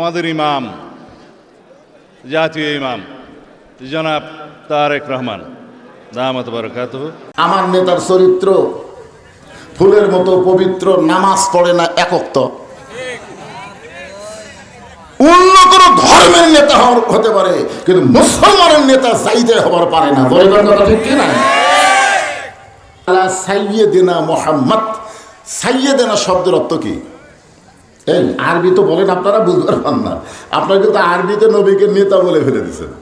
আমাদের ইমাম, জাতীয় ইমাম, জনাব তারেক রহমান বরকাত আমার নেতার চরিত্র, ফুলের মতো পবিত্র, নামাজ পড়ে না একক্ত। অন্য কোন ধর্মের নেতা হতে পারে, কিন্তু মুসলমানের নেতা চাইতে হবার পারে না। আলা সাইয়েদিনা মোহাম্মদ সাইয়েদিনা শব্দের অর্থ কি? এই, আরবি তো বলেন, আপনারা বুঝতে পারবেন না। আপনারা কিন্তু আরবিতে নবীকে নেতা বলে ফেলে দিচ্ছেন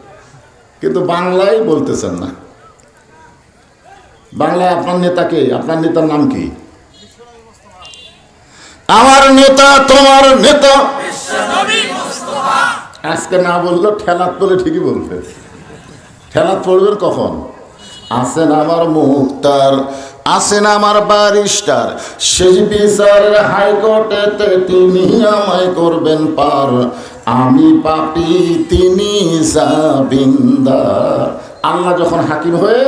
কিন্তু বাংলায় বলতেছেন না। বাংলায় আপনার নেতাকে আপনার নেতার নাম কি? আমার নেতা, তোমার নেতা। আজকে না বলল ঠেলাত বলে ঠিকই বলবে। ঠেলাত পড়বেন কখন? আসেন আমার মুক্তার আসেন আমার বারিস্টার বিচারের হাইকোর্টেতে তিনি আমায় করবেন পার। আমি পাপি, তিনি জাবিন্দার আল্লাহ যখন হাকিম হয়ে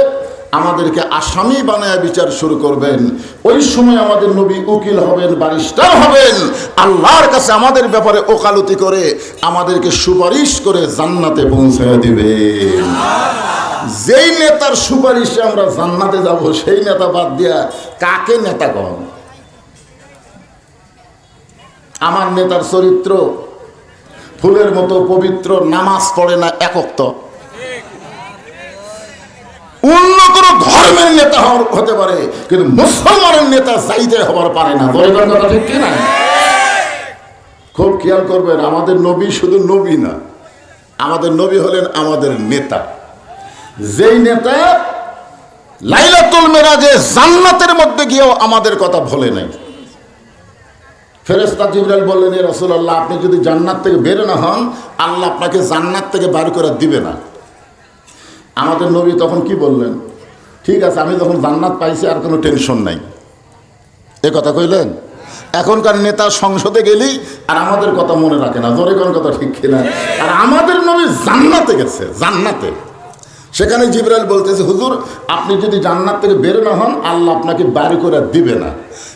আমাদেরকে আসামি বানায় বিচার শুরু করবেন, ওই সময় আমাদের নবী উকিল হবেন বারিস্টার হবেন। আল্লাহর কাছে আমাদের ব্যাপারে ওকালতি করে আমাদেরকে সুপারিশ করে জান্নাতে পৌঁছে দিবেন। যেই নেতার সুপারিশে আমরা জান্নাতে যাব, সেই নেতা বাদ দিয়া কাকে নেতা কন আমার নেতার চরিত্র ফুলের মতো পবিত্র, নামাজ পড়ে না একক্ত। অন্য কোন ধর্মের নেতা হতে পারে, কিন্তু মুসলমানের নেতা চাইতে হবার পারে না। ঠিক খুব খেয়াল করবেন, আমাদের নবী শুধু নবী না, আমাদের নবী হলেন আমাদের নেতা। যেই নেতা লাইলাতুল মেরাজে জান্নাতের মধ্যে গিয়েও আমাদের কথা ভোলে নাই। ফেরেস্তা জিবরাল বললেন রসুল্লাহ আপনি যদি জান্নাত থেকে বের না হন, আল্লাহ আপনাকে জান্নাত থেকে বার করে দিবে না। আমাদের নবী তখন কি বললেন, ঠিক আছে, আমি যখন জান্নাত পাইছি, আর কোনো টেনশন নাই। এ কথা কইলেন? এখনকার নেতা সংসদে গেলেই আর আমাদের কথা মনে রাখে না। ধরে কোন কথা ঠিক কিনা? আর আমাদের নবী জান্নাতে গেছে, জান্নাতে। সেখানে জিবরাইল বলতেছে, হুজুর, আপনি যদি জান্নাত থেকে বের না হন, আল্লাহ আপনাকে বাড়ি করে দিবে না।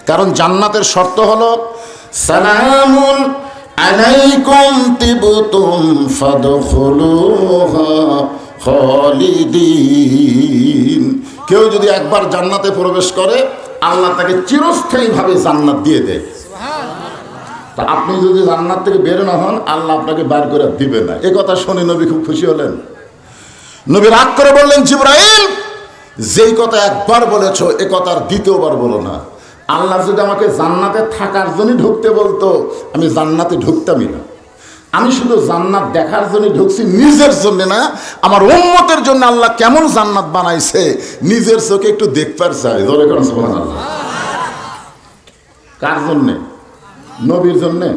কারণ জান্নাতের শর্ত হলো, সালামুন কেউ যদি একবার জান্নাতে প্রবেশ করে, আল্লাহ তাকে চিরস্থায়ীভাবে জান্নাত দিয়ে দেয়। তা আপনি যদি জান্নাত থেকে বের না হন, আল্লাহ আপনাকে বার করে দিবে না। এ কথা শুনে নবী খুব খুশি হলেন। নবী রাগ করে বললেন, জিব্রাইল, যেই কথা একবার বলেছ, এ কথা আর দ্বিতীয়বার বলো না। আল্লাহ যদি আমাকে জান্নাতে থাকার জন্য ঢুকতে বলতো, আমি জান্নাতে ঢুকতামই না। আমি শুধু জান্নাত দেখার জন্য ঢুকছি নিজের জন্য না, আমার উম্মতের জন্য আল্লাহ কেমন জান্নাত বানাইছে, নিজের চোখে একটু দেখবার চাই। ধরে কার জন্যে? নবীর জন্যে?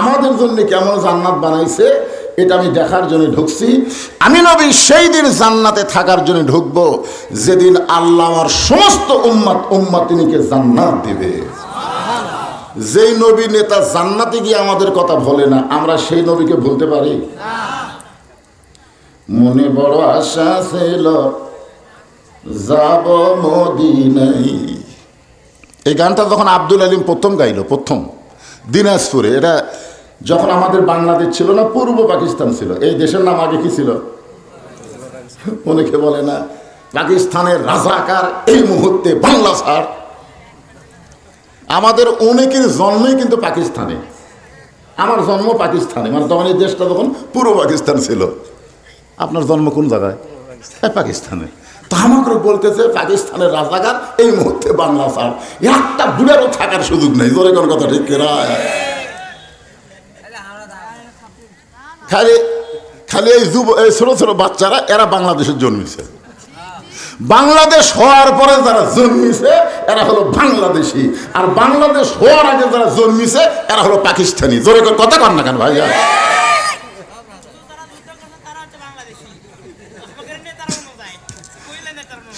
আমাদের জন্য কেমন জান্নাত বানাইছে এটা আমি দেখার জন্য ঢুকছি। আমি নবী সেই দিন জান্নাতে থাকার জন্য ঢুকবো। যেদিন আল্লাহ আমার সমস্ত উম্মাত উম্মাতিনীকে জান্নাত দিবে। যেই নবী নেতা জান্নাতে গিয়ে আমাদের কথা বলে না, আমরা সেই নবীকে বলতে পারি? মনে বড় আশা ছিল, যাব মদিনাই এই গানটা যখন আব্দুল আলিম প্রথম গাইলো, প্রথম, দিনাজপুরে, এটা যখন আমাদের বাংলাদেশ ছিল না, পূর্ব পাকিস্তান ছিল। এই দেশের নাম আগে কি ছিল? অনেকে বলে না? পাকিস্তানের রাজাকার এই মুহূর্তে বাংলা ছাড় আমাদের অনেকের জন্মই কিন্তু পাকিস্তানে। আমার জন্ম পাকিস্তানে। মানে তখন এই দেশটা তখন পূর্ব পাকিস্তান ছিল। আপনার জন্ম কোন জায়গায়? পাকিস্তানে। তো আমাকে বলতেছে, পাকিস্তানের রাজাকার এই মুহূর্তে বাংলা স্যার। একটা বুড়ারও থাকার সুযোগ নেই। জোরে কোন কথা ঠিক কিনা? খালি খালি এই যুব, এই ছোট ছোট বাচ্চারা, এরা বাংলাদেশে জন্মিছে। বাংলাদেশ হওয়ার পরে যারা জন্মিছে, এরা হলো বাংলাদেশি। আর বাংলাদেশ হওয়ার আগে যারা জন্মিছে, এরা হলো পাকিস্তানি। জোরে করে কথা কর না কেন ভাইয়া?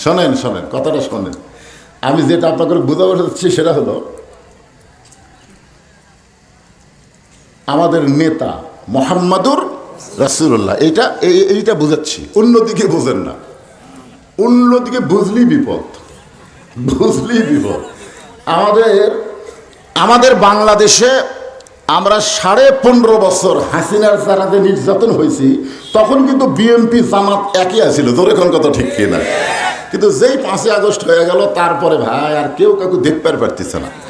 শোনেন শোনেন, কথাটা শোনেন। আমি যেটা আপনাকে বোঝাবো চাচ্ছি সেটা হলো, আমাদের নেতা মোহাম্মদুর রাসুল্লাহ এইটা, এই- এইটা বোঝাচ্ছি। অন্যদিকে বোঝেন না। অন্যদিকে বুঝলি বিপদ। বুঝলি বিপদ। আমাদের আমাদের বাংলাদেশে আমরা সাড়ে পনেরো বছর হাসিনার যারাতে নির্যাতন হয়েছি, তখন কিন্তু বিএমপি জামাত একই আছিল। তোর এখন কথা ঠিক কিনা? কিন্তু যেই পাঁচই আগস্ট হয়ে গেল, তারপরে ভাই আর কেউ কাউকে দেখতে পারতেছে না।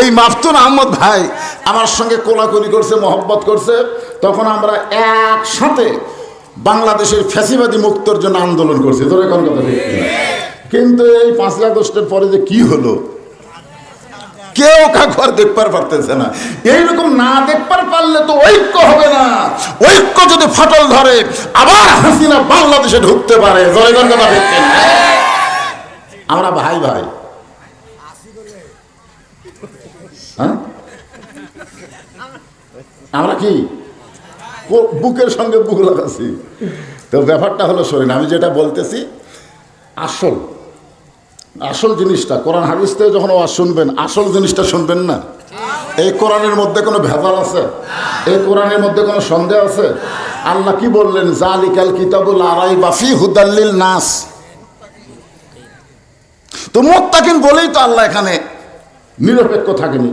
এই মাফতুন আহমদ ভাই। আমার সঙ্গে কোলাকুলি করছে, মহব্বত করছে। তখন আমরা একসাথে বাংলাদেশের ফ্যাসিবাদী মুক্তর জন্য আন্দোলন করছি। তোর এখন কথা কিন্তু এই পাঁচই আগস্টের পরে যে কি হলো? কেউ কাকু আর দেখবার পারতেছে না। এইরকম না দেখবার পারলে তো ঐক্য হবে না। ঐক্য যদি ফাটল ধরে, আবার হাসিনা বাংলাদেশে ঢুকতে পারে। জয়গণ আমরা ভাই ভাই হ্যাঁ? আমরা কি? বুকের সঙ্গে বুক লাগাচ্ছি। তো ব্যাপারটা হলো শরীর আমি যেটা বলতেছি, আসল আসল জিনিসটা, কোরআন হাদিস থেকে যখন আওয়াজ শুনবেন, আসল জিনিসটা শুনবেন না? এই কোরআনের মধ্যে কোনো ভেজাল আছে? এই কোরআনের মধ্যে কোনো সন্দেহ আছে? আল্লাহ কি বললেন? জালিকাল কিতাবুল আরাই বাফি হুদাল্লিল নাস তো মোত্তাকিন বলেই তো আল্লাহ এখানে নিরপেক্ষ থাকেনি।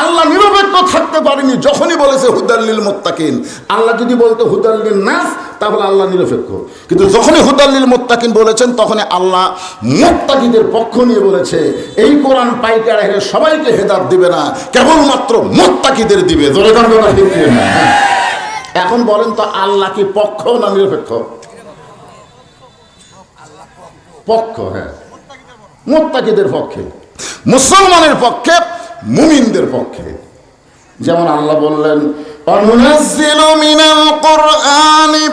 আল্লাহ নিরপেক্ষ থাকতে পারেনি, যখনই বলেছে হুদাল্লিল মোত্তাকিন। আল্লাহ যদি বলতো হুদাল্লিল নাস, তাহলে আল্লাহ নিরপেক্ষ। কিন্তু যখনই হুদাল্লিল মোত্তাকিন বলেছেন, তখনই আল্লাহ মোত্তাকিদের পক্ষ নিয়ে বলেছে, এই কোরআন পাইকার হেরে সবাইকে হেদাত দিবে না, কেবলমাত্র মোত্তাকিদের দিবে? এখন বলেন তো, আল্লাহ কি পক্ষ না নিরপেক্ষ? পক্ষ হ্যাঁ। মোত্তাকিদের পক্ষে। মুসলমানের পক্ষে মুমিনদের পক্ষে। যেমন আল্লাহ বললেন, অনুনাজ্জিলু মিনাল কুরআনি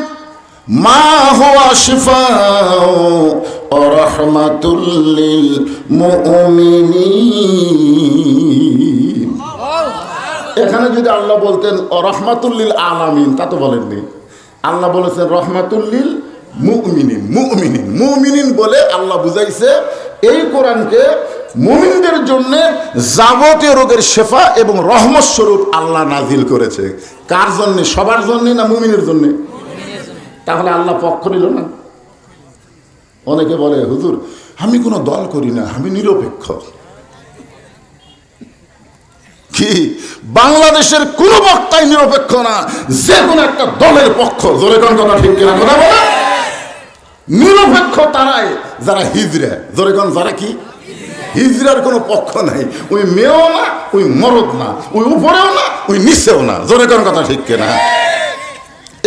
মা হুয়া শিফাউ মুমিনিন। এখানে যদি আল্লাহ বলতেন রহমাতুল্লিল আলামিন তা তো বলেননি। আল্লাহ বলেছেন রহমাতুল্লিল মুমিনিন মুমিনিন। মুমিনিন বলে আল্লাহ বুঝাইছে, এই কোরআনকে মুমিনদের জন্য যাবতীয় রোগের শেফা এবং রহমত স্বরূপ আল্লাহ নাজিল করেছে। কার জন্যে? সবার জন্যে না মুমিনের জন্যে? তাহলে আল্লাহ পক্ষ নিল না। অনেকে বলে, হুজুর, আমি কোনো দল করি না, আমি নিরপেক্ষ। কি? বাংলাদেশের কোন বক্তাই নিরপেক্ষ না, যে কোনো একটা দলের পক্ষ। জোরে কোন ঠিক কিনা? কথা বলে নিরপেক্ষ তারাই, যারা হিজরা জোরে কোন, যারা কি? হিজরার কোনো পক্ষ নাই। ওই মেয়েও না, ওই মরদ না, ওই উপরেও না, ওই নিচেও না। জোরে কোন কথা ঠিক কিনা?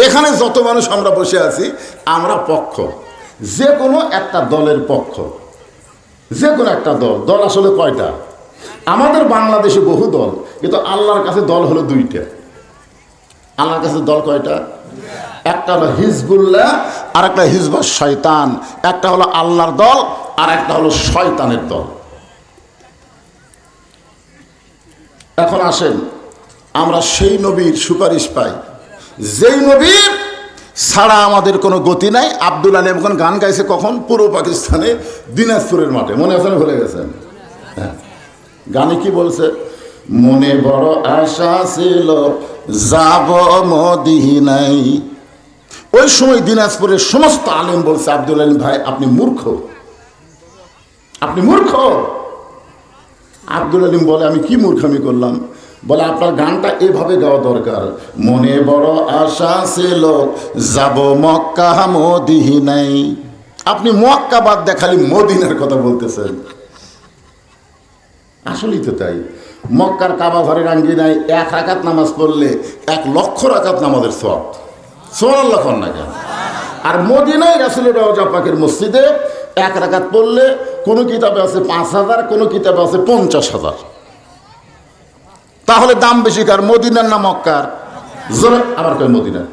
এখানে যত মানুষ আমরা বসে আছি, আমরা পক্ষ। যে কোনো একটা দলের পক্ষ। যে কোনো একটা দল। দল আসলে কয়টা? আমাদের বাংলাদেশে বহু দল, কিন্তু আল্লাহর কাছে দল হলো দুইটা। আল্লাহর কাছে দল কয়টা? একটা হলো হিজবুল্লাহ আর একটা হিজবুল শয়তান। একটা হলো আল্লাহর দল আর একটা হলো শয়তানের দল। এখন আসেন, আমরা সেই নবীর সুপারিশ পাই। যেই নবীর ছাড়া আমাদের কোনো গতি নাই, আব্দুল আলী এখন গান গাইছে কখন? পূর্ব পাকিস্তানে, দিনাজপুরের মাঠে। মনে আছেন ভুলে গেছেন? হ্যাঁ। গানে কি বলছে? মনে বড় আশা ছিল, যাব মদিনাই ওই সময় দিনাজপুরের সমস্ত আলেম বলছে, আব্দুল আলিম ভাই, আপনি মূর্খ। আপনি মূর্খ। আব্দুল আলিম বলে, আমি কি মূর্খামি করলাম? বলে, আপনার গানটা এভাবে গাওয়া দরকার। মনে বড় আশা ছিল যাব মক্কা মদিনাই আপনি মক্কা বাদ দেখালি মদিনার কথা বলতেছেন। আসলেই তো তাই। মক্কার কাবা ঘরের আঙ্গিনায় এক রাকাত নামাজ পড়লে এক লক্ষ রাকাত নামাজের সব লক্ষণ না কেন? আর মদিনায় রাসুলের রওজা পাকের মসজিদে এক রাকাত পড়লে কোনো কিতাবে আছে পাঁচ হাজার কোনো কিতাবে আছে পঞ্চাশ হাজার। তাহলে দাম বেশি কার? মদিনার না মক্কার? জোরে আবার কয় মদিনার?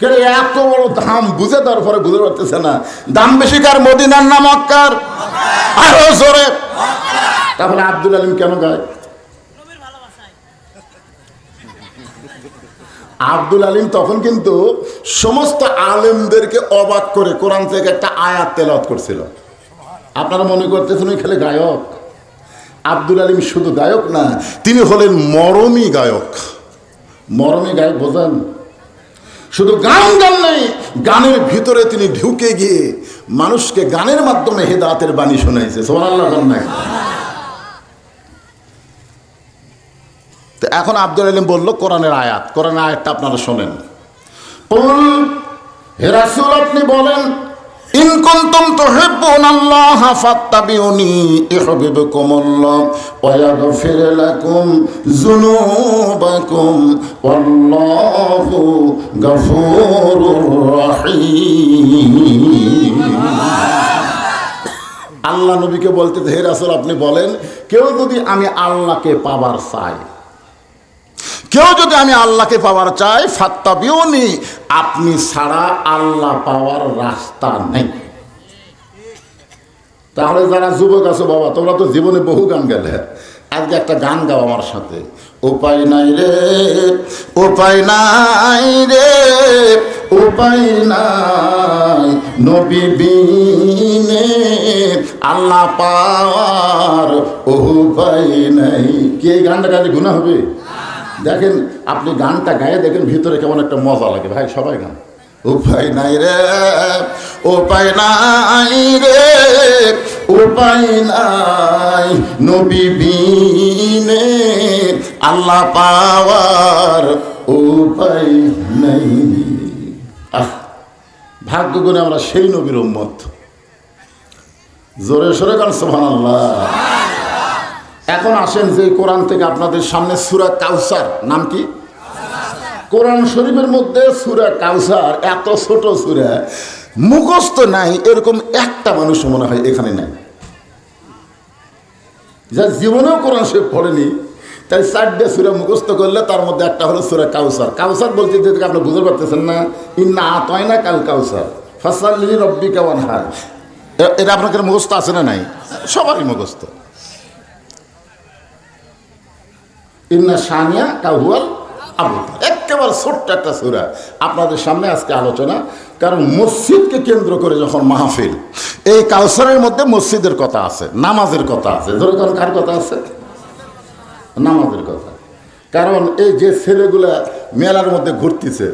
কেন এত বড় দাম? বুঝে তার পরে বুঝে পারতেছে না। দাম বেশি কার? মদিনার না মক্কার? আরও জোরে। তাহলে আব্দুল আলিম কেন গায়? আব্দুল আলিম তখন কিন্তু সমস্ত আলেমদেরকে অবাক করে কোরআন থেকে একটা আয়াত তেলাওয়াত করছিল। আপনারা মনে করতেছেন ওই খেলে গায়ক? আব্দুল আলিম শুধু গায়ক না, তিনি হলেন মরমী গায়ক। মরমী গায়ক, বোঝেন? শুধু গান গান নেই, গানের ভিতরে তিনি ঢুকে গিয়ে মানুষকে গানের মাধ্যমে হেদাতের বাণী শোনাইছে। সোমান আল্লাহ তো এখন আব্দুল আলিম বলল, কোরআনের আয়াত, কোরআনের আয়াতটা আপনারা শোনেন। কুল, হে রাসূল, আপনি বলেন আল্লাহ নবীকে বলতে, হে রাসূল, আপনি বলেন, কেউ যদি আমি আল্লাহকে পাবার চাই কেউ যদি আমি আল্লাহকে পাওয়ার চাই, ফাত্তাবিউনি, আপনি ছাড়া আল্লাহ পাওয়ার রাস্তা নেই। তাহলে যারা যুবক আছো বাবা, তোমরা তো জীবনে বহু গান গেলে। আজকে একটা গান গাও আমার সাথে। উপায় নাই রে, উপায় নাই রে, উপায় নাই। নবী বিনে আল্লাহ পাওয়ার উপায় নাই। কে গানটা গালে গুণা হবে? দেখেন, আপনি গানটা গায়ে দেখেন ভিতরে কেমন একটা মজা লাগে। ভাই, সবাই গান। উপায় নাই রে, উপায় নাই রে, উপায় নাই নবী আল্লাহ পাওয়ার উপায় নাই। আহ, ভাগ্য গুণে আমরা সেই নবীর উম্মত। জোরে সরে গান সোহান আল্লাহ এখন আসেন যে কোরআন থেকে আপনাদের সামনে সুরা কাউসার, নাম কি? কোরআন শরীফের মধ্যে সুরা কাউসার এত ছোট সুরা, মুখস্থ নাই, এরকম একটা মানুষ মনে হয় এখানে নাই। যার জীবনেও কোরআন শরীফ পড়েনি, তাই চারটে সুরা মুখস্থ করলে তার মধ্যে একটা হলো সুরা কাউসার। কাউসার বলতে যে আপনি বুঝতে পারতেছেন না, ইন্না আতয় না কাল কাউসার, ফাসাল্লি রব্বি কেমন হার এটা আপনাদের মুখস্থ আছে না নাই? সবারই মুখস্থ। ইন্না সানিয়া কাহুয়াল আবু একেবারে ছোট্ট একটা সুরা। আপনাদের সামনে আজকে আলোচনা। কারণ মসজিদকে কেন্দ্র করে যখন মাহফিল এই কাউসারের মধ্যে মসজিদের কথা আছে নামাজের কথা আছে। ধরো কারণ কার কথা আছে? নামাজের কথা। কারণ এই যে ছেলেগুলা মেলার মধ্যে ঘুরতেছে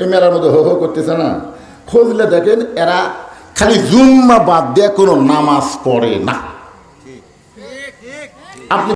এই মেলার মধ্যে হো হো করতেছে না? খুঁজলে দেখেন এরা খালি জুম্মা বাদ দিয়ে কোনো নামাজ পড়ে না। আপনি